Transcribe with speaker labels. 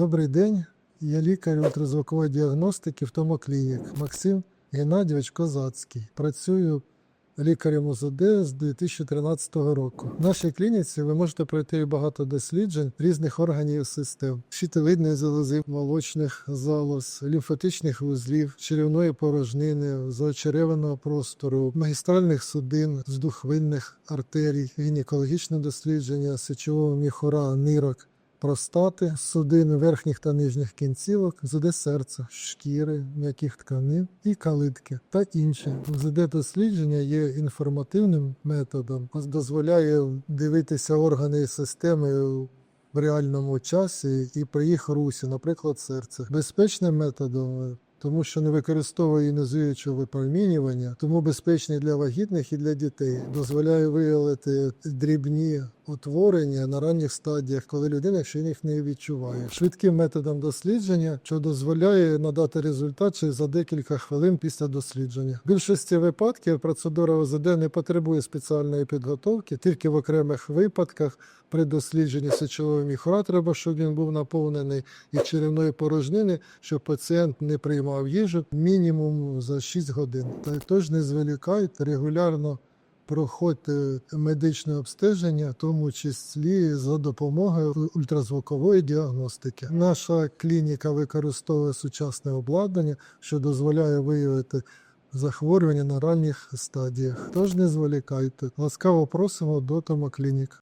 Speaker 1: Добрий день. Я лікар ультразвукової діагностики в Томоклінік Максим Геннадійович Козацький. Працюю лікарем УЗД з 2013 року. В нашій клініці ви можете пройти багато досліджень різних органів систем: щитовидної залози, молочних залоз, лімфатичних вузлів, черевної порожнини, зоочереваного простору, магістральних судин, здухвинних артерій, гінекологічне дослідження, сечового міхура, нирок простати, судин верхніх та нижніх кінцівок, ЗД серця, шкіри, м'яких тканин і калитки та інші. ЗД дослідження є інформативним методом, дозволяє дивитися органи і системи в реальному часі і при їх русі, наприклад, серце. Безпечним методом. Тому що не використовує іонізуючого випромінювання, тому безпечний для вагітних і для дітей. Дозволяє виявити дрібні утворення на ранніх стадіях, коли людина ще їх не відчуває. Швидким методом дослідження, що дозволяє надати результат ще за декілька хвилин після дослідження. В більшості випадків процедура ОЗД не потребує спеціальної підготовки, тільки в окремих випадках при дослідженні сечового міхура треба, щоб він був наповнений і черевної порожнини, щоб пацієнт не приймав їжу мінімум за 6 годин. Тож не зволікайте регулярно проходьте медичне обстеження, в тому числі за допомогою ультразвукової діагностики. Наша клініка використовує сучасне обладнання, що дозволяє виявити захворювання на ранніх стадіях. Тож не зволікайте. Ласкаво просимо до Томоклінік.